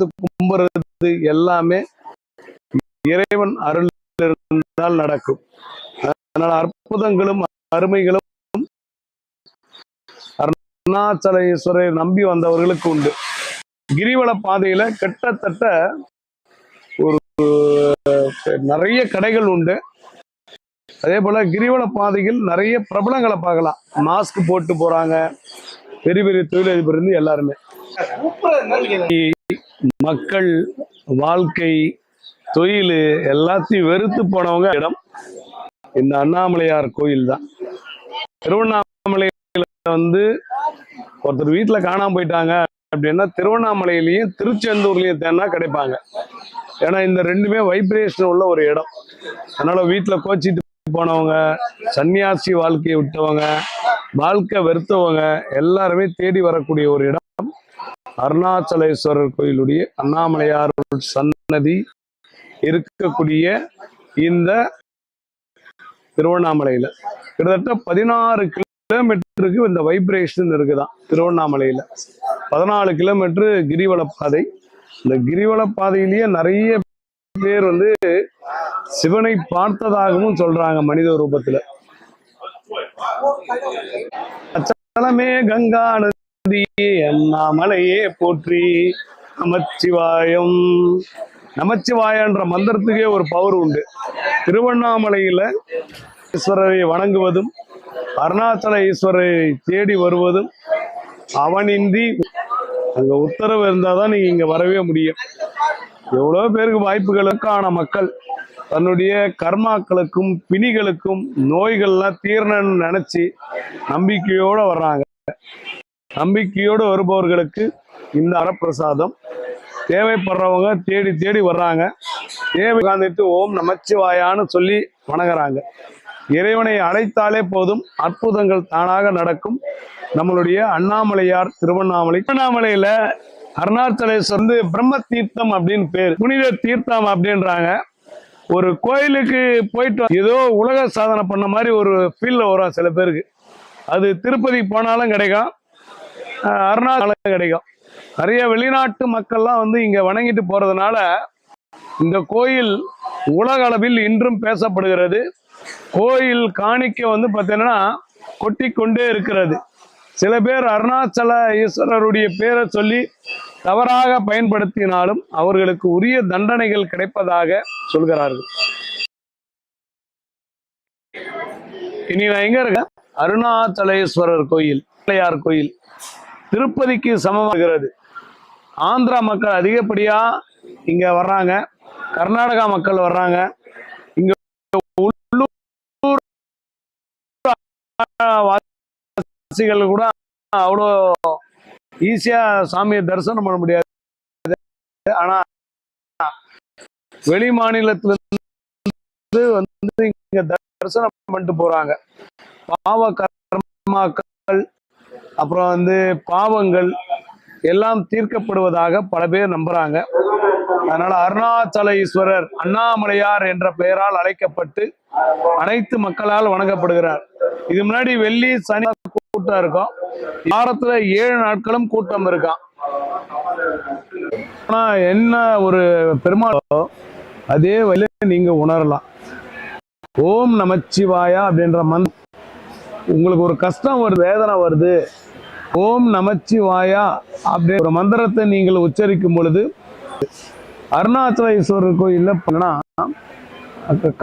கும்புறது எல்லாமே இறைவன் அருள் இருந்தால் நடக்கும். அதனால் அற்புதங்களும் அருமைகளும் அருணாச்சலேஸ்வரரை நம்பி வந்தவர்களுக்கு உண்டு. கிரிவல பாதையில கிட்டத்தட்ட ஒரு நிறைய கடைகள் உண்டு. அதே போல கிரிவல பாதையில் நிறைய பிரபலங்களை பார்க்கலாம். மாஸ்க் போட்டு போறாங்க. பெரிய பெரிய தொழிலதிபர் இருந்து எல்லாருமே. மக்கள் வாழ்க்கை தொழில் எல்லாத்தையும் வெறுத்து போனவங்க இடம் இந்த அண்ணாமலையார் கோயில் தான். திருவண்ணாமலையில வந்து ஒருத்தர் வீட்டுல காணாம போயிட்டாங்க அப்படின்னா திருவண்ணாமலையிலையும் திருச்செந்தூர்லயும் தேனா கிடைப்பாங்க. ஏன்னா இந்த ரெண்டுமே வைப்ரேஷன் உள்ள ஒரு இடம். அதனால வீட்டுல கோச்சிட்டு போனவங்க சன்னியாசி வாழ்க்கையை விட்டவங்க வாழ்க்கை வெறுத்தவங்க எல்லாருமே தேடி வரக்கூடிய ஒரு இடம். அருணாச்சலேஸ்வரர் கோயிலுடைய அண்ணாமலையார் சன்னதி இருக்கக்கூடிய இந்த திருவண்ணாமலையில. கிட்டத்தட்ட பதினாறு கிலோமீட்டருக்கு இந்த வைப்ரேஷன் இருக்குதான் திருவண்ணாமலையில. பதினாலு கிலோமீட்டர் கிரிவல பாதை இந்த கிரிவல பாதையிலேயே நிறைய பேர் வந்து சிவனை பார்த்ததாகவும் சொல்றாங்க மனித ரூபத்துல. அச்சலமே கங்கா அண்ணாமலையே போற்றி. நமச்சிவாயம். நமச்சிவாயன்ற மந்திரத்துக்கே ஒரு பவர் உண்டு. திருவண்ணாமலையில ஈஸ்வரரை வணங்குவதும் அருணாச்சல ஈஸ்வரரை தேடி வருவதும் அவனின்றி அங்க உத்தரவு இருந்தாதான் நீங்க இங்க வரவே முடியும். எவ்வளவு பேருக்கு வாய்ப்புகளுக்கான மக்கள்? தன்னுடைய கர்மாக்களுக்கும் பிணிகளுக்கும் நோய்கள்லாம் தீரணும்னு நினைச்சு நம்பிக்கையோட வர்றாங்க. நம்பிக்கையோடு வருபவர்களுக்கு இந்த அறப்பிரசாதம். தேவைப்படுறவங்க தேடி தேடி வர்றாங்க. தேவை உட்கார்ந்துட்டு ஓம் நமச்சிவாயான்னு சொல்லி வணங்குறாங்க. இறைவனை அழைத்தாலே போதும். அற்புதங்கள் தானாக நடக்கும். நம்மளுடைய அண்ணாமலையார் திருவண்ணாமலை. திருவண்ணாமலையில அருணாச்சலேஸ்வர் வந்து பிரம்ம தீர்த்தம் அப்படின்னு பேர். புனித தீர்த்தம் அப்படின்றாங்க. ஒரு கோயிலுக்கு போயிட்டு ஏதோ உலக சாதனை பண்ண மாதிரி ஒரு ஃபீல்ல வரும் சில பேருக்கு. அது திருப்பதி போனாலும் கிடைக்கும். அருணாச்சலம் கிடைக்கும் நிறைய வெளிநாட்டு மக்கள்லாம் வந்து இங்க வணங்கிட்டு போறதுனால இந்த கோயில் உலக அளவில் இன்றும் பேசப்படுகிறது. கோயில் காணிக்க வந்து பார்த்தீங்கன்னா கொட்டி கொண்டே இருக்கிறது. சில பேர் அருணாச்சல ஈஸ்வரருடைய பேரை சொல்லி தவறாக பயன்படுத்தினாலும் அவர்களுக்கு உரிய தண்டனைகள் கிடைப்பதாக சொல்கிறார்கள். இனி நான் எங்க இருக்கேன்? அருணாச்சலேஸ்வரர் கோயில் பிள்ளையார் கோயில். திருப்பதிக்கு சமமாகிறது. ஆந்திரா மக்கள் அதிகப்படியா இங்க வர்றாங்க. கர்நாடகா மக்கள் வர்றாங்க. இங்க உள்ளூர் வாசிகள் கூட அவ்வளோ ஈஸியா சாமியை தரிசனம் பண்ண முடியாது. ஆனா வெளி மாநிலத்திலிருந்து வந்து இங்க தரிசனம் பண்ணிட்டு போறாங்க. பாவ கர்மாக்கள் அப்புறம் வந்து பாவங்கள் எல்லாம் தீர்க்கப்படுவதாக பல பேர் நம்புறாங்க. அதனால அருணாச்சல ஈஸ்வரர் அண்ணாமலையார் என்ற பெயரால் அழைக்கப்பட்டு அனைத்து மக்களால் வணங்கப்படுகிறார். இது முன்னாடி வெள்ளி சனி கூட்டம் இருக்கும். வாரத்துல ஏழு நாட்களும் கூட்டம் இருக்கான் ஆனா என்ன ஒரு பெருமாளோ அதே வழியில நீங்க உணரலாம். ஓம் நமச்சிவாயா அப்படின்ற மந்த் உங்களுக்கு ஒரு கஷ்டம் வருது வேதனை வருது ஓம் நமச்சிவாயா அப்படி ஒரு மந்திரத்தை நீங்கள் உச்சரிக்கும் பொழுது அருணாச்சல ஈஸ்வரர் கோயில்ல பண்ணா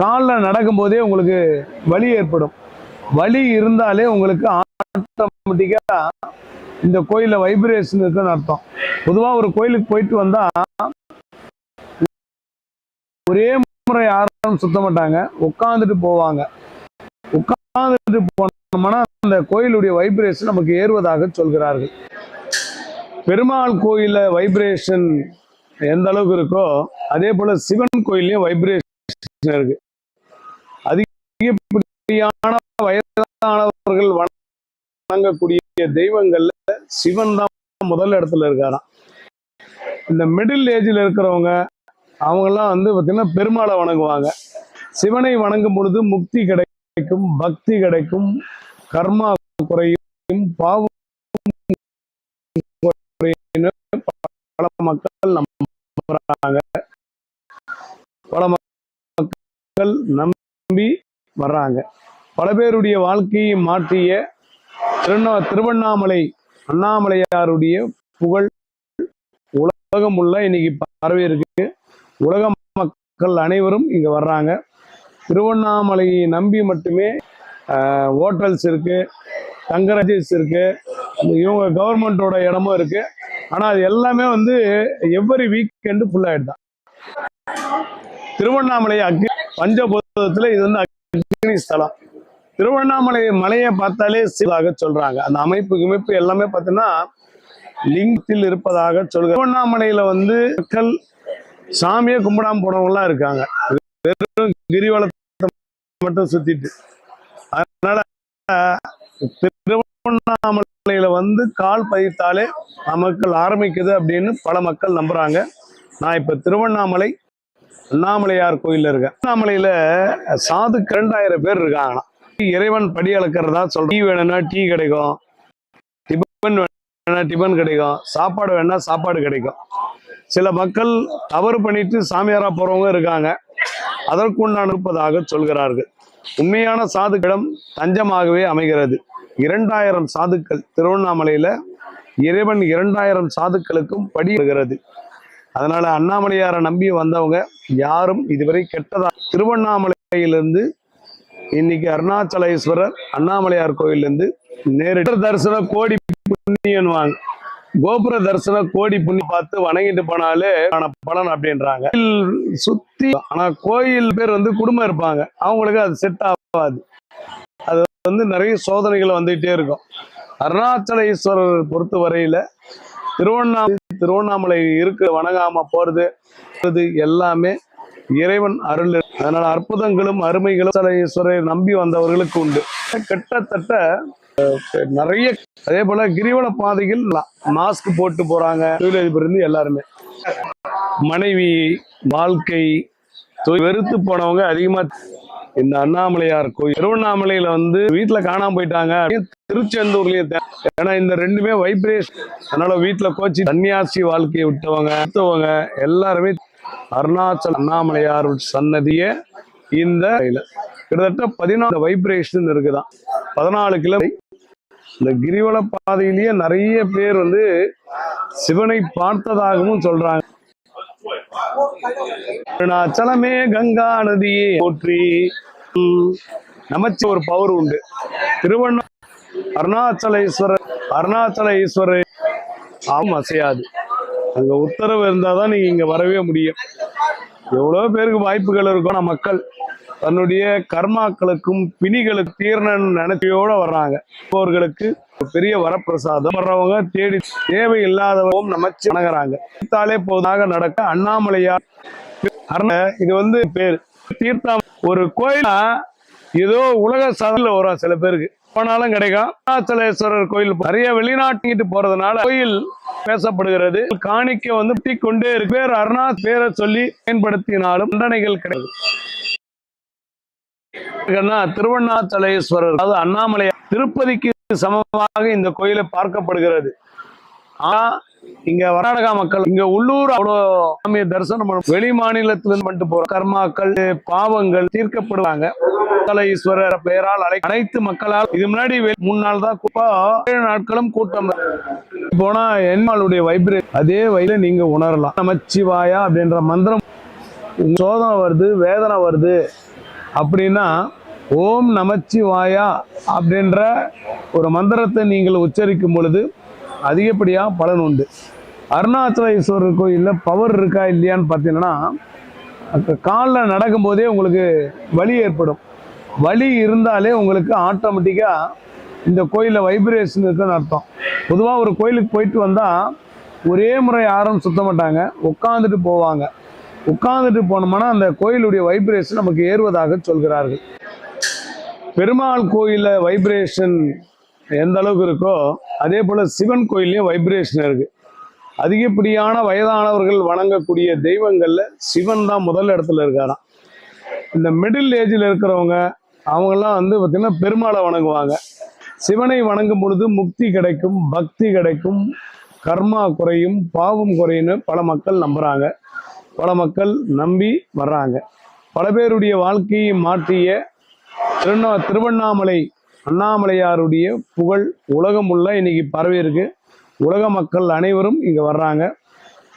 காலில் நடக்கும்போதே உங்களுக்கு வலி ஏற்படும். வலி இருந்தாலே உங்களுக்கு ஆட்டோமேட்டிக்காக இந்த கோயிலில் வைப்ரேஷன் இருக்குன்னு அர்த்தம். பொதுவாக ஒரு கோயிலுக்கு போயிட்டு வந்தால் ஒரே முறை யாரும் சுத்த மாட்டாங்க. உட்காந்துட்டு போவாங்க. உட்காந்துட்டு போனோம்னா அந்த கோயிலுடைய வைப்ரேஷன் நமக்கு ஏறுவதாக சொல்கிறார்கள். பெருமாள் கோயில்ல வைப்ரேஷன் எந்த அளவுக்கு இருக்கோ அதே போல சிவன் கோயிலையும் வைப்ரேஷன் இருக்கு. அதிகப்படியான வயதானவர்கள் வணங்கக்கூடிய தெய்வங்கள்ல சிவன் தான் முதல் இடத்துல இருக்காராம். இந்த மிடில் ஏஜ்ல இருக்கிறவங்க அவங்கெல்லாம் வந்து பார்த்தீங்கன்னா பெருமாளை வணங்குவாங்க. சிவனை வணங்கும் பொழுது முக்தி கிடைக்கும் பக்தி கிடைக்கும் கர்மா குறையும் பாவம் பல மக்கள் நம்ப வர்றாங்க பல மக்கள் நம்பி வர்றாங்க. பல பேருடைய வாழ்க்கையை மாற்றிய திருவண்ணா திருவண்ணாமலை அண்ணாமலையாருடைய புகழ் உலகம் உள்ள இன்னைக்கு பரவி இருக்கு. உலக மக்கள் அனைவரும் இங்க வர்றாங்க. திருவண்ணாமலையை நம்பி மட்டுமே ஹோட்டல்ஸ் இருக்கு தங்கரஜிஸ் இருக்கு இவங்க கவர்மெண்டோட இடமும் இருக்கு. ஆனா அது எல்லாமே வந்து எவ்வரி வீக்கெண்டு ஃபுல் ஆயிடுதான் திருவண்ணாமலை அக்னி பஞ்சபூதத்துல இது வந்து அக்னி ஸ்தலம். திருவண்ணாமலை மலையை பார்த்தாலே சிலாக சொல்றாங்க. அந்த அமைப்பு கிமைப்பு எல்லாமே பார்த்தீங்கன்னா லிங்கத்தில் இருப்பதாக சொல்கிறாங்க திருவண்ணாமலையில வந்து மக்கள் சாமியை கும்பிடாம போனவங்கலாம் இருக்காங்க. வெறும் கிரிவலத்தை மட்டும் சுத்திட்டு. அதனால திருவண்ணாமலையில வந்து கால் பதித்தாலே நமக்கு ஆரம்பிக்குது அப்படின்னு பல மக்கள் நம்புறாங்க. நான் இப்ப திருவண்ணாமலை அண்ணாமலையார் கோயில்ல இருக்கேன். அண்ணாமலையில சாதுக்கு ரெண்டாயிரம் பேர் இருக்காங்க இறைவன் படி அளக்கிறதா சொல்ற டீ வேணும்னா டீ கிடைக்கும். டிபன் வேணா டிபன் கிடைக்கும். சாப்பாடு வேணா சாப்பாடு கிடைக்கும். சில மக்கள் தவறு பண்ணிட்டு சாமியாரா போறவங்க இருக்காங்க. அதற்குண்டான இருப்பதாக சொல்கிறார்கள். உண்மையான சாதுக்களிடம் தஞ்சமாகவே அமைகிறது. இரண்டாயிரம் சாதுக்கள் திருவண்ணாமலையில இறைவன் இரண்டாயிரம் சாதுக்களுக்கும் படி வருகிறது. அதனால அண்ணாமலையாரை நம்பி வந்தவங்க யாரும் இதுவரை கெட்டதா? திருவண்ணாமலையிலிருந்து இன்னைக்கு அருணாச்சலேஸ்வரர் அண்ணாமலையார் கோயிலிருந்து நேரிட்டு தரிசன கோடி புண்ணியன்வாங்க கோபுர தரிசன கோடி புண்ணி பார்த்து வணங்கிட்டு போனாலே பலன் அப்படின்றாங்க. சுத்தி ஆனா கோயில் பேர் வந்து குடும்பம் இருப்பாங்க. அவங்களுக்கு அது செட் ஆகாது. அது வந்து நிறைய சோதனைகள் வந்துகிட்டே இருக்கும். அருணாச்சல ஈஸ்வரர் பொறுத்த வரையில திருவண்ணாமலை திருவண்ணாமலை இருக்கு வணங்காம போறது எல்லாமே இறைவன் அருள். அதனால அற்புதங்களும் அருமைகளும் அருணாச்சலேஸ்வரரை நம்பி வந்தவர்களுக்கு உண்டு. கிட்டத்தட்ட நிறைய அதே போல கிரிவல பாதைகள் மாஸ்க் போட்டு போறாங்க. தொழிலதிபர் இருந்து எல்லாருமே. மனைவி வாழ்க்கை வெறுத்து போனவங்க அதிகமா இந்த அண்ணாமலையார் கோயில். திருவண்ணாமலையில வந்து வீட்டுல காணாம போயிட்டாங்க. திருச்செந்தூர்லயே ஏன்னா இந்த ரெண்டுமே வைப்ரேஷன் அதனால வீட்டுல கோச்சி சன்னியாசி வாழ்க்கையை விட்டவங்க விட்டவங்க எல்லாருமே அருணாச்சல் அண்ணாமலையார் சன்னதிய இந்த கிட்டத்தட்ட பதினாலு வைப்ரேஷன் இருக்குதான். பதினாலு கிலோ இந்த கிரிவல பாதையிலேயே நிறைய பேர் வந்து சிவனை பார்த்ததாகவும் சொல்றாங்க. அருணாச்சலமே கங்கா நதியை போற்றி. உம், நமச்சு ஒரு பவர் உண்டு. திருவண்ணா அருணாச்சலேஸ்வரர் அருணாச்சல ஈஸ்வரர் ஆம் அசையாது. அங்க உத்தரவு இருந்தாதான் நீங்க இங்க வரவே முடியும். எவ்வளவு பேருக்கு வாய்ப்புகள் இருக்கும் மக்கள். தன்னுடைய கர்மாக்களுக்கும் பிணிகளுக்கு தீர்ணன் நினைச்சையோட வர்றாங்க. அவர்களுக்கு பெரிய வரப்பிரசாதம். வர்றவங்க தேடி தேவை இல்லாதவங்க நமச்சு வணங்குறாங்க. தீர்த்தாலே போதாக நடக்க அண்ணாமலையார் இது வந்து பேர். தீர்த்தம் ஒரு கோயில்? ஏதோ உலக சதில வரும் சில பேருக்கு. போனாலும் கிடைக்கும். அருணாச்சலேஸ்வரர் கோயில் நிறைய வெளிநாட்டுக்கிட்டு போறதுனால கோயில் பேசப்படுகிறது. காணிக்க வந்து கொண்டே இருக்கு. பேர் அருணா பேரை சொல்லி பயன்படுத்தினாலும் தண்டனைகள் கிடையாது. திருவண்ணாத்தலேஸ்வரர் அதாவது அண்ணாமலை திருப்பதிக்கு சமமாக இந்த கோயிலை பார்க்கப்படுகிறது. ஆனா இங்க வர்நாடகா மக்கள் இங்க உள்ளூர் அவ்வளோ சாமியை தரிசனம் பண்ண வெளி மாநிலத்துல இருந்து போற கர்மாக்கள் பாவங்கள் தீர்க்கப்படுவாங்க. ஈஸ்வரர் பெயரால் அழை அனைத்து மக்களால் இது முன்னாடி முன்னாள் மூணு நாள் தான் கூப்பா ஏழு நாட்களும் கூட்டம். போனா என்மாளுடைய வைப்ரேட் அதே வயல நீங்க உணரலாம். நமச்சிவாயா அப்படின்ற மந்திரம் சோதனை வருது வேதனை வருது. அப்படின்னா ஓம் நமச்சிவாயா அப்படின்ற ஒரு மந்திரத்தை நீங்கள் உச்சரிக்கும் பொழுது அதிகப்படியாக பலன் உண்டு. அருணாச்சல ஈஸ்வரர் கோயிலில் பவர் இருக்கா இல்லையான்னு பார்த்தீங்கன்னா காலில் நடக்கும்போதே உங்களுக்கு வலி ஏற்படும். வலி இருந்தாலே உங்களுக்கு ஆட்டோமேட்டிக்காக இந்த கோயிலில் வைப்ரேஷன் இருக்குன்னு அர்த்தம். பொதுவாக ஒரு கோயிலுக்கு போயிட்டு வந்தால் ஒரே முறை யாரும் சுத்த மாட்டாங்க. உட்காந்துட்டு போவாங்க. உட்காந்துட்டு போனோம்னா அந்த கோயிலுடைய வைப்ரேஷன் நமக்கு ஏறுவதாக சொல்கிறார்கள். பெருமாள் கோயிலில் வைப்ரேஷன் எந்த அளவுக்கு இருக்கோ அதே போல் சிவன் கோயில்லையும் வைப்ரேஷன் இருக்குது அதிகப்படியான வயதானவர்கள் வணங்கக்கூடிய தெய்வங்களில் சிவன் தான் முதல் இடத்துல இருக்காராம். இந்த மிடில் ஏஜில் இருக்கிறவங்க அவங்கெல்லாம் வந்து பார்த்திங்கன்னா பெருமாளை வணங்குவாங்க. சிவனை வணங்கும் பொழுது முக்தி கிடைக்கும் பக்தி கிடைக்கும் கர்மா குறையும் பாவம் குறையும்னு பல மக்கள் நம்புகிறாங்க பல மக்கள் நம்பி வர்றாங்க. பல பேருடைய வாழ்க்கையை மாற்றிய திருவண்ணா திருவண்ணாமலை அண்ணாமலையாருடைய புகழ் உலகம் உள்ள இன்னைக்கு பரவி இருக்கு. உலக மக்கள் அனைவரும் இங்கே வர்றாங்க.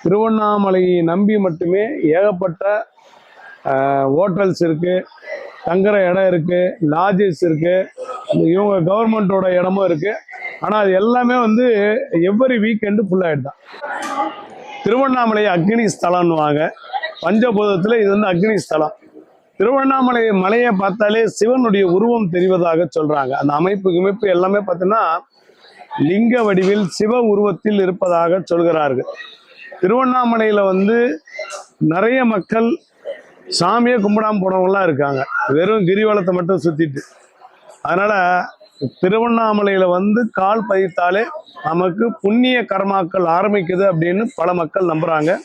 திருவண்ணாமலையை நம்பி மட்டுமே ஏகப்பட்ட ஹோட்டல்ஸ் இருக்குது தங்குற இடம் இருக்குது லாட்ஜஸ் இருக்குது இவங்க கவர்மெண்ட்டோட இடமும் இருக்குது ஆனால் அது எல்லாமே வந்து எவ்வரி வீக்கெண்டு ஃபுல்லாகிடுதான் திருவண்ணாமலை அக்னி ஸ்தலம்னுவாங்க. பஞ்சபூதத்தில் இது வந்து அக்னி ஸ்தலம். திருவண்ணாமலை மலையை பார்த்தாலே சிவனுடைய உருவம் தெரிவதாக சொல்றாங்க. அந்த அமைப்பு அமைப்பு எல்லாமே பார்த்தீங்கன்னா லிங்க வடிவில் சிவ உருவத்தில் இருப்பதாக சொல்கிறார்கள். திருவண்ணாமலையில் வந்து நிறைய மக்கள் சாமியை கும்பிடாம போனவங்களாம் இருக்காங்க. வெறும் கிரிவலத்தை மட்டும் சுற்றிட்டு அதனால் திருவண்ணாமலையில வந்து கால் பதித்தாலே நமக்கு புண்ணிய கர்மாக்கள் ஆரம்பிக்குது அப்படின்னு பல மக்கள் நம்புறாங்க.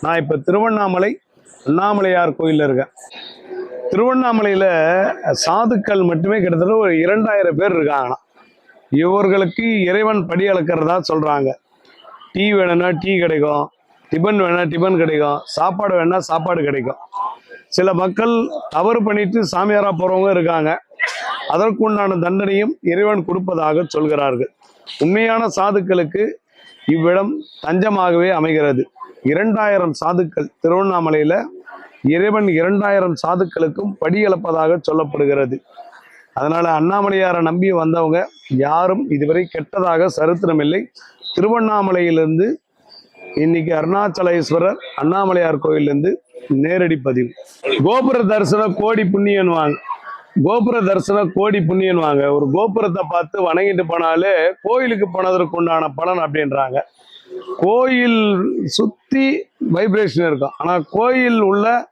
நான் இப்ப திருவண்ணாமலை அண்ணாமலையார் கோயில்ல இருக்கேன். திருவண்ணாமலையில சாதுக்கள் மட்டுமே கிட்டத்தட்ட ஒரு இரண்டாயிரம் பேர் இருக்காங்களாம். இவர்களுக்கு இறைவன் படி அளக்கிறதா சொல்றாங்க. டீ வேணும்னா டீ கிடைக்கும் டிபன் வேணா டிபன் கிடைக்கும் சாப்பாடு வேணா சாப்பாடு கிடைக்கும். சில மக்கள் தவறு பண்ணிட்டு சாமியாரா போறவங்க இருக்காங்க. அதற்குண்டான தண்டனையும் இறைவன் கொடுப்பதாக சொல்கிறார்கள். உண்மையான சாதுக்களுக்கு இவ்விடம் தஞ்சமாகவே அமைகிறது. இரண்டாயிரம் சாதுக்கள் திருவண்ணாமலையில இறைவன் இரண்டாயிரம் சாதுக்களுக்கும் படியளப்பதாக சொல்லப்படுகிறது. அதனால அண்ணாமலையாரை நம்பி வந்தவங்க யாரும் இதுவரை கெட்டதாக சரித்திரமில்லை. திருவண்ணாமலையிலிருந்து இன்னைக்கு அருணாச்சலேஸ்வரர் அண்ணாமலையார் கோயிலிருந்து நேரடி பதிவு. கோபுர தரிசனம் கோடி புண்ணியன்வாங்க கோபுர தரிசனம் கோடி புண்ணியன்வாங்க ஒரு கோபுரத்தை பார்த்து வணங்கிட்டு போனாலே கோயிலுக்கு போனதற்கு உண்டான பலன் அப்படின்றாங்க. கோயில் சுத்தி வைப்ரேஷன் இருக்கும். ஆனா கோயில் உள்ள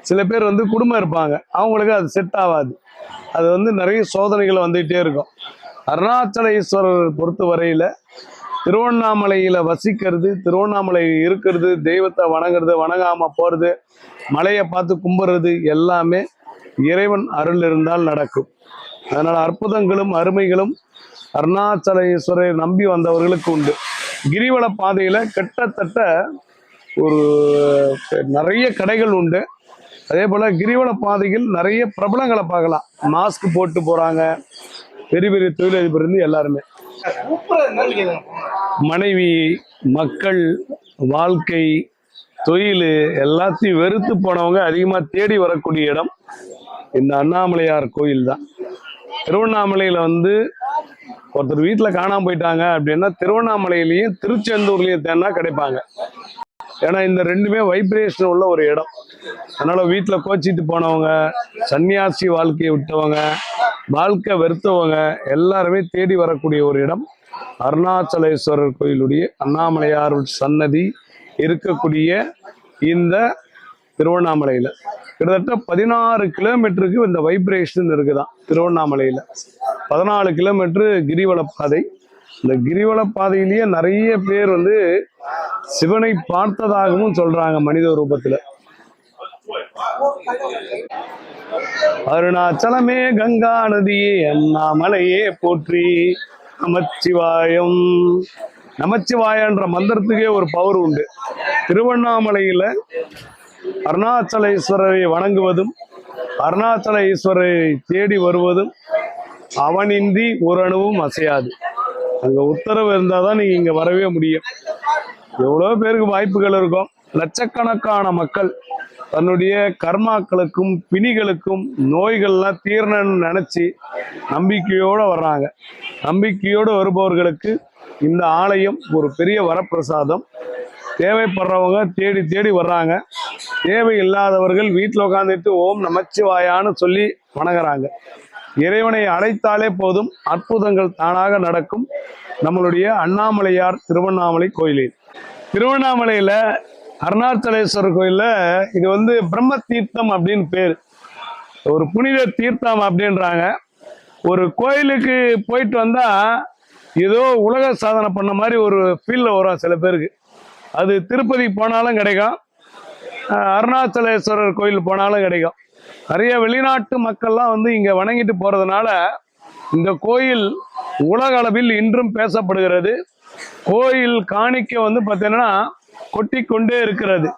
சில பேர் வந்து குடும்பம் இருப்பாங்க. அவங்களுக்கு அது செட் ஆகாது. அது வந்து நிறைய சோதனைகள் வந்துகிட்டே இருக்கும். அருணாச்சலேஸ்வரர் பொறுத்த வரையில திருவண்ணாமலையில வசிக்கிறது திருவண்ணாமலை இருக்கிறது தெய்வத்தை வணங்குறது வணங்காம போறது மலையை பார்த்து கும்பிடுறது எல்லாமே இறைவன் அருள் இருந்தால் நடக்கும். அதனால் அற்புதங்களும் அருமைகளும் அருணாச்சலேஸ்வரரை நம்பி வந்தவர்களுக்கு உண்டு. கிரிவல பாதையில் கிட்டத்தட்ட ஒரு நிறைய கடைகள் உண்டு. அதே போல் கிரிவல பாதையில் நிறைய பிரபலங்களை பார்க்கலாம். மாஸ்க் போட்டு போகிறாங்க பெரிய பெரிய தொழிலதிபர் இருந்து எல்லாருமே. மனைவி மக்கள் வாழ்க்கை தொழில் எல்லாத்தையும் வெறுத்து போனவங்க அதிகமாக தேடி வரக்கூடிய இடம். இந்த அண்ணாமலையார் கோயில் தான். திருவண்ணாமலையில் வந்து ஒருத்தர் வீட்டில் காணாமல் போயிட்டாங்க அப்படின்னா திருவண்ணாமலையிலையும் திருச்செந்தூர்லேயும் தேனா கிடைப்பாங்க. ஏன்னா இந்த ரெண்டுமே வைப்ரேஷன் உள்ள ஒரு இடம். அதனால வீட்டில் கோச்சிட்டு போனவங்க சன்னியாசி வாழ்க்கையை விட்டவங்க வாழ்க்கை வெறுத்தவங்க எல்லாருமே தேடி வரக்கூடிய ஒரு இடம். அருணாச்சலேஸ்வரர் கோயிலுடைய அண்ணாமலையார் சன்னதி இருக்கக்கூடிய இந்த திருவண்ணாமலையில். கிட்டத்தட்ட பதினாறு கிலோமீட்டருக்கு இந்த வைப்ரேஷன் இருக்குதான். திருவண்ணாமலையில. பதினாலு கிலோமீட்டரு கிரிவல பாதை இந்த கிரிவல பாதையிலேயே நிறைய பேர் வந்து சிவனை பார்த்ததாகவும் சொல்றாங்க மனித ரூபத்துல. அருணாச்சலமே கங்கா நதியே அண்ணாமலையே போற்றி. நமச்சிவாயம். நமச்சிவாயன்ற மந்திரத்துக்கே ஒரு பவர் உண்டு. திருவண்ணாமலையில அருணாச்சலேஸ்வரரை வணங்குவதும் அருணாச்சல ஈஸ்வரரை தேடி வருவதும் அவனின்றி ஒரு அணுவும் அசையாது. அங்கே உத்தரவு இருந்தால் தான் நீங்கள் இங்கே வரவே முடியும். எவ்வளோ பேருக்கு வாய்ப்புகள் இருக்கும். லட்சக்கணக்கான மக்கள் தன்னுடைய கர்மாக்களுக்கும் பிணிகளுக்கும் நோய்கள்லாம் தீரணும்னு நினச்சி நம்பிக்கையோட வர்றாங்க. நம்பிக்கையோடு வருபவர்களுக்கு இந்த ஆலயம் ஒரு பெரிய வரப்பிரசாதம். தேவைப்படுறவங்க தேடி தேடி வர்றாங்க. தேவை இல்லாதவர்கள் வீட்டில் உட்காந்துட்டு ஓம் நமச்சிவாயான்னு சொல்லி வணங்குறாங்க. இறைவனை அழைத்தாலே போதும் அற்புதங்கள் தானாக நடக்கும். நம்மளுடைய அண்ணாமலையார் திருவண்ணாமலை கோயிலில் திருவண்ணாமலையில் அருணாச்சலேஸ்வரர் கோயிலில் இது வந்து பிரம்ம தீர்த்தம் அப்படின்னு பேர். ஒரு புனித தீர்த்தம் அப்படின்றாங்க. ஒரு கோயிலுக்கு போயிட்டு வந்தால் ஏதோ உலக சாதனை பண்ண மாதிரி ஒரு ஃபீலில் வரும் சில பேருக்கு. அது திருப்பதி போனாலும் கிடைக்கும். அருணாச்சலேஸ்வரர் கோயில் போனாலும் கிடைக்கும். நிறைய வெளிநாட்டு மக்கள்லாம் வந்து இங்கே வணங்கிட்டு போகிறதுனால இந்த கோயில் உலக அளவில் இன்றும் பேசப்படுகிறது. கோயில் காணிக்க வந்து பார்த்தீங்கன்னா கொட்டி கொண்டே இருக்கிறது.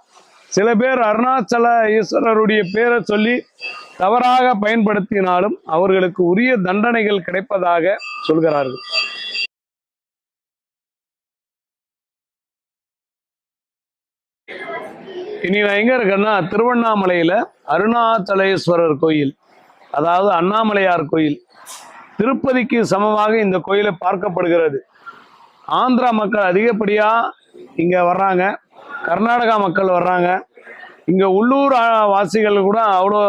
சில பேர் அருணாச்சல ஈஸ்வரருடைய பேரை சொல்லி தவறாக பயன்படுத்தினாலும் அவர்களுக்கு உரிய தண்டனைகள் கிடைப்பதாக சொல்கிறார்கள். இனி நான் எங்க இருக்கேன்னா திருவண்ணாமலையில அருணாச்சலேஸ்வரர் கோயில் அதாவது அண்ணாமலையார் கோயில். திருப்பதிக்கு சமமாக இந்த கோயிலை பார்க்கப்படுகிறது. ஆந்திரா மக்கள் அதிகப்படியா இங்க வர்றாங்க. கர்நாடகா மக்கள் வர்றாங்க. இங்க உள்ளூர் வாசிகள் கூட அவ்வளோ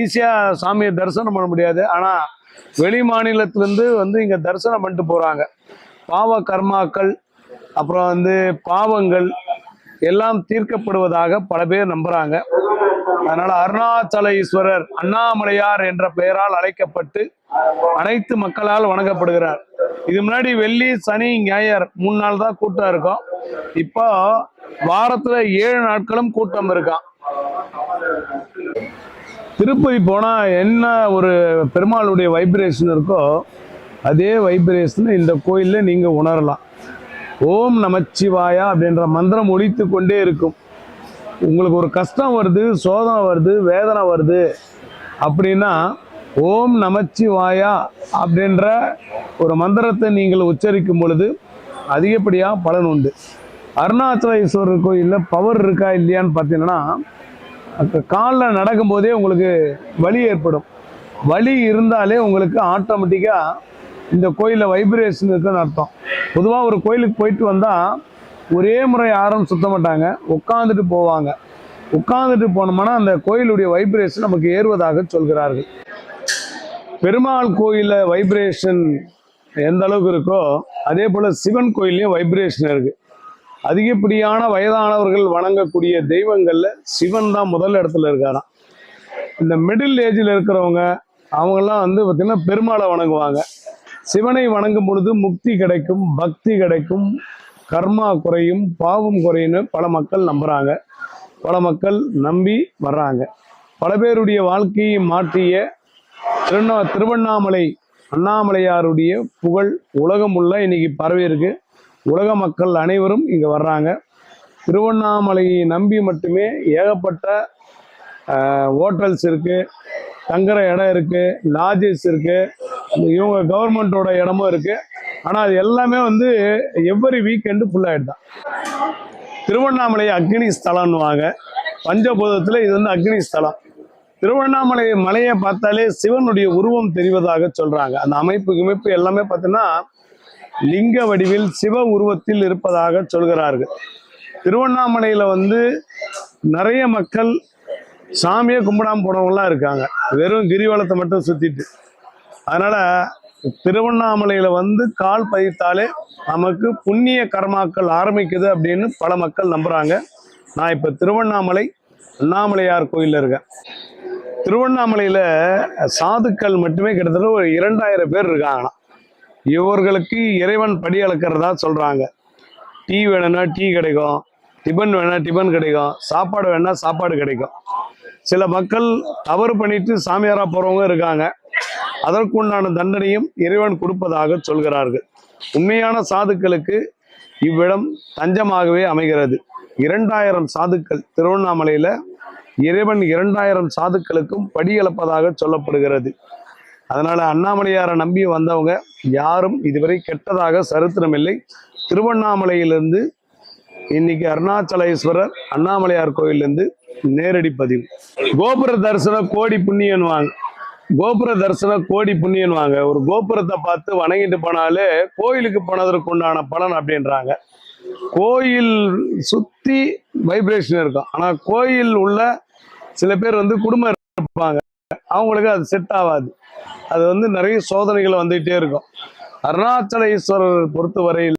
ஈஸியா சாமியை தரிசனம் பண்ண முடியாது. ஆனா வெளி மாநிலத்திலேருந்து வந்து இங்க தரிசனம் பண்ணிட்டு போறாங்க. பாவ கர்மாக்கள் அப்புறம் வந்து பாவங்கள் எல்லாம் தீர்க்கப்படுவதாக பல பேர் நம்புறாங்க. அதனால அருணாச்சல ஈஸ்வரர் அண்ணாமலையார் என்ற பெயரால் அழைக்கப்பட்டு அனைத்து மக்களால் வணங்கப்படுகிறார். இது முன்னாடி வெள்ளி சனி ஞாயர் மூணு நாள் தான் கூட்டம் இருக்கும். இப்போ வாரத்துல ஏழு நாட்களும் கூட்டம் இருக்கான் திருப்பதி போனா என்ன ஒரு பெருமாளுடைய வைப்ரேஷன் இருக்கோ அதே வைப்ரேஷன் இந்த கோயில்ல நீங்க உணரலாம். ஓம் நமச்சிவாயா அப்படின்ற மந்திரம் ஒழித்து கொண்டே இருக்கும். உங்களுக்கு ஒரு கஷ்டம் வருது சோதனை வருது வேதனை வருது அப்படின்னா ஓம் நமச்சிவாயா அப்படின்ற ஒரு மந்திரத்தை நீங்கள் உச்சரிக்கும் பொழுது அதிகப்படியாக பலன் உண்டு. அருணாச்சல ஈஸ்வரர் கோயிலில் பவர் இருக்கா இல்லையான்னு பார்த்தீங்கன்னா காலில் நடக்கும்போதே உங்களுக்கு வலி ஏற்படும். வலி இருந்தாலே உங்களுக்கு ஆட்டோமேட்டிக்காக இந்த கோயிலில் வைப்ரேஷன் இருக்குன்னு அர்த்தம். பொதுவாக ஒரு கோயிலுக்கு போயிட்டு வந்தால் ஒரே முறை யாரும் சுத்த மாட்டாங்க. உட்காந்துட்டு போவாங்க. உட்காந்துட்டு போனோம்னா அந்த கோயிலுடைய வைப்ரேஷன் நமக்கு ஏறுவதாக சொல்கிறார்கள். பெருமாள் கோயிலில் வைப்ரேஷன் எந்த அளவுக்கு இருக்கோ அதே போல் சிவன் கோயில்லையும் வைப்ரேஷன் இருக்குது அதிகப்படியான வயதானவர்கள் வணங்கக்கூடிய தெய்வங்களில் சிவன் தான் முதல் இடத்துல இருக்காராம். இந்த மிடில் ஏஜில் இருக்கிறவங்க அவங்கெல்லாம் வந்து பார்த்திங்கன்னா பெருமாளை வணங்குவாங்க. சிவனை வணங்கும் பொழுது முக்தி கிடைக்கும் பக்தி கிடைக்கும் கர்மா குறையும் பாவம் குறையும்னு பல மக்கள் நம்புகிறாங்க பல மக்கள் நம்பி வர்றாங்க. பல பேருடைய வாழ்க்கையை மாற்றிய திருவண்ணா திருவண்ணாமலை அண்ணாமலையாருடைய புகழ் உலகம் உள்ள இன்னைக்கு பரவி இருக்கு. உலக மக்கள் அனைவரும் இங்கே வர்றாங்க. திருவண்ணாமலையை நம்பி மட்டுமே ஏகப்பட்ட ஹோட்டல்ஸ் இருக்குது தங்குற இடம் இருக்குது லாஜஸ் இருக்குது இவங்க கவர்மெண்ட்டோட இடமும் இருக்கு. ஆனா அது எல்லாமே வந்து எவ்வரி வீக்கெண்டு ஃபுல் திருவண்ணாமலை அக்னி ஸ்தலம்னுவாங்க. பஞ்சபூதத்துல இது வந்து அக்னி ஸ்தலம். திருவண்ணாமலை மலையை பார்த்தாலே சிவனுடைய உருவம் தெரிவதாக சொல்றாங்க. அந்த அமைப்பு கிமைப்பு எல்லாமே பார்த்தீங்கன்னா லிங்க வடிவில் சிவ உருவத்தில் இருப்பதாக சொல்கிறார்கள். திருவண்ணாமலையில வந்து நிறைய மக்கள் சாமியை கும்பிடாம போனவங்களாம் இருக்காங்க. வெறும் கிரிவலத்தை மட்டும் சுத்திட்டு. அதனால திருவண்ணாமலையில வந்து கால் பதித்தாலே நமக்கு புண்ணிய கர்மாக்கள் ஆரம்பிக்குது அப்படின்னு பல மக்கள் நம்புறாங்க. நான் இப்ப திருவண்ணாமலை அண்ணாமலையார் கோயில்ல இருக்கேன். திருவண்ணாமலையில சாதுக்கள் மட்டுமே கிட்டத்தட்ட ஒரு இரண்டாயிரம் பேர் இருக்காங்களாம். இவர்களுக்கு இறைவன் படி அளக்கிறதா சொல்றாங்க. டீ வேணும்னா டீ கிடைக்கும் டிபன் வேணா டிபன் கிடைக்கும் சாப்பாடு வேணா சாப்பாடு கிடைக்கும். சில மக்கள் தவறு பண்ணிட்டு சாமியாரா போறவங்க இருக்காங்க. அதற்குண்டான தண்டனையும் இறைவன் கொடுப்பதாக சொல்கிறார்கள். உண்மையான சாதுக்களுக்கு இவ்விடம் தஞ்சமாகவே அமைகிறது. இரண்டாயிரம் சாதுக்கள் திருவண்ணாமலையில இறைவன் இரண்டாயிரம் சாதுக்களுக்கும் படியளப்பதாக சொல்லப்படுகிறது. அதனால அண்ணாமலையாரை நம்பி வந்தவங்க யாரும் இதுவரை கெட்டதாக சரித்திரமில்லை. திருவண்ணாமலையிலிருந்து இன்னைக்கு அருணாச்சலேஸ்வரர் அண்ணாமலையார் கோயிலிருந்து நேரடி பதிவு. கோபுர தரிசனம் கோடி புண்ணியன்வாங்க கோபுர தரிசனம் கோடி புண்ணியன்வாங்க ஒரு கோபுரத்தை பார்த்து வணங்கிட்டு போனாலே கோயிலுக்கு போனதற்கு உண்டான பலன் அப்படின்றாங்க. கோயில் சுத்தி வைப்ரேஷன் இருக்கும். ஆனா கோயில் உள்ள சில பேர் வந்து குடும்பம் இருப்பாங்க. அவங்களுக்கு அது செட் ஆகாது. அது வந்து நிறைய சோதனைகள் வந்துகிட்டே இருக்கும். அருணாச்சல ஈஸ்வரர் பொறுத்தவரையில்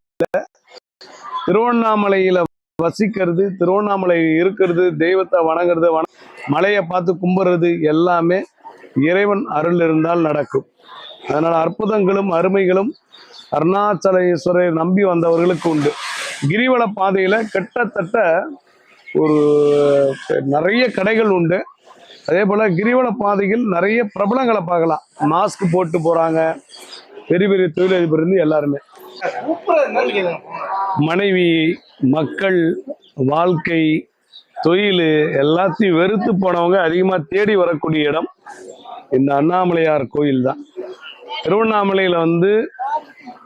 திருவண்ணாமலையில வசிக்கிறது திருவண்ணாமலை இருக்கிறது தெய்வத்தை வணங்குறது வண மலையை பார்த்து கும்பிடுறது எல்லாமே இறைவன் அருள் இருந்தால் நடக்கும். அதனால் அற்புதங்களும் அருமைகளும் அருணாச்சலேஸ்வரரை நம்பி வந்தவர்களுக்கு உண்டு. கிரிவல பாதையில் கிட்டத்தட்ட ஒரு நிறைய கடைகள் உண்டு. அதே போல் கிரிவல பாதையில் நிறைய பிரபலங்களை பார்க்கலாம். மாஸ்க் போட்டு போகிறாங்க பெரிய பெரிய தொழிலதிபர் இருந்து எல்லாருமே. மனைவி மக்கள் வாழ்க்கை தொழில் எல்லாத்தையும் வெறுத்து போனவங்க அதிகமாக தேடி வரக்கூடிய இடம். இந்த அண்ணாமலையார் கோயில் தான். திருவண்ணாமலையில் வந்து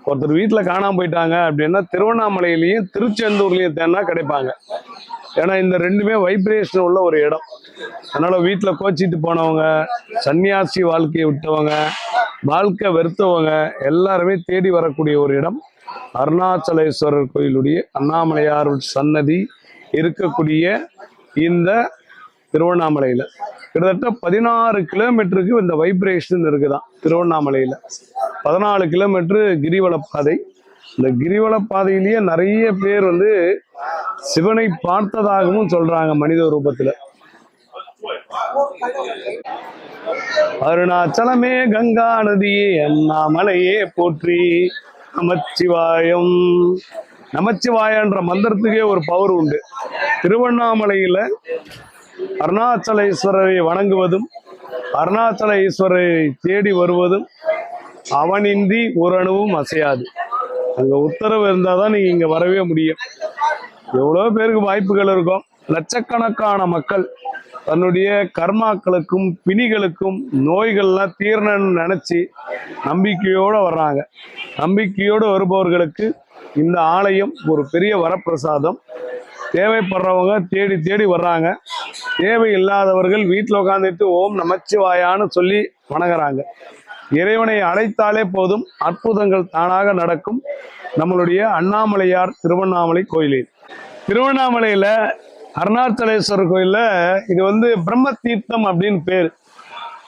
ஒருத்தர் வீட்டில் காணாமல் போயிட்டாங்க அப்படின்னா திருவண்ணாமலையிலையும் திருச்செந்தூர்லேயும் தேனா கிடைப்பாங்க. ஏன்னா இந்த ரெண்டுமே வைப்ரேஷன் உள்ள ஒரு இடம். அதனால வீட்டில் கோச்சிட்டு போனவங்க சன்னியாசி வாழ்க்கையை விட்டவங்க வாழ்க்கை வெறுத்தவங்க எல்லாருமே தேடி வரக்கூடிய ஒரு இடம். அருணாச்சலேஸ்வரர் கோயிலுடைய அண்ணாமலையார் சன்னதி இருக்கக்கூடிய இந்த திருவண்ணாமலையில். கிட்டத்தட்ட பதினாறு கிலோமீட்டருக்கு இந்த வைப்ரேஷன் இருக்குதான் திருவண்ணாமலையில. பதினாலு கிலோமீட்டர் கிரிவல பாதை. இந்த கிரிவல பாதையிலேயே நிறைய பேர் வந்து சிவனை பார்த்ததாகவும் சொல்றாங்க மனித ரூபத்துல. அருணாச்சலமே கங்கா நதியே அண்ணாமலையே போற்றி நமச்சிவாயம். நமச்சிவாயன்ற மந்திரத்துக்கே ஒரு பவர் உண்டு. திருவண்ணாமலையில அருணாச்சலேஸ்வரரை வணங்குவதும் அருணாச்சல ஈஸ்வரரை தேடி வருவதும் அவனின்றி ஒரு அணுவும் அசையாது. அங்கே உத்தரவு இருந்தால் தான் நீங்கள் இங்கே வரவே முடியும். எவ்வளோ பேருக்கு வாய்ப்புகள் இருக்கும். லட்சக்கணக்கான மக்கள் தன்னுடைய கர்மாக்களுக்கும் பிணிகளுக்கும் நோய்கள்லாம் தீரணும்னு நினச்சி நம்பிக்கையோடு வர்றாங்க. நம்பிக்கையோடு வருபவர்களுக்கு இந்த ஆலயம் ஒரு பெரிய வரப்பிரசாதம். தேவைப்படுறவங்க தேடி தேடி வர்றாங்க. தேவை இல்லாதவர்கள் வீட்டில் உட்காந்துட்டு ஓம் நமச்சிவாயான்னு சொல்லி வணங்குறாங்க. இறைவனை அழைத்தாலே போதும் அற்புதங்கள் தானாக நடக்கும். நம்மளுடைய அண்ணாமலையார் திருவண்ணாமலை கோயிலில் திருவண்ணாமலையில் அருணாச்சலேஸ்வரர் கோயிலில் இது வந்து பிரம்ம தீர்த்தம் அப்படின்னு பேர்.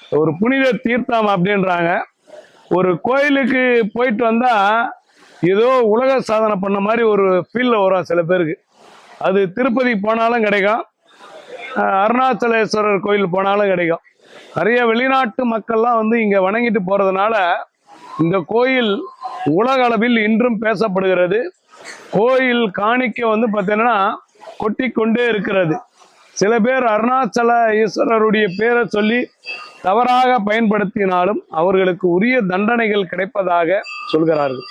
ஒரு புனித தீர்த்தம் அப்படின்றாங்க. ஒரு கோயிலுக்கு போயிட்டு வந்தால் ஏதோ உலக சாதனை பண்ண மாதிரி ஒரு ஃபீல்ல வரும் சில பேருக்கு. அது திருப்பதி போனாலும் கிடைக்கும். அருணாச்சலேஸ்வரர் கோயில் போனாலும் கிடைக்கும். நிறைய வெளிநாட்டு மக்கள்லாம் வந்து இங்கே வணங்கிட்டு போகிறதுனால இந்த கோயில் உலக அளவில் இன்றும் பேசப்படுகிறது. கோயில் காணிக்கை வந்து பார்த்தீங்கன்னா கொட்டி கொண்டே இருக்கிறது. சில பேர் அருணாச்சல ஈஸ்வரருடைய பேரை சொல்லி தவறாக பயன்படுத்தினாலும் அவர்களுக்கு உரிய தண்டனைகள் கிடைப்பதாக சொல்கிறார்கள்.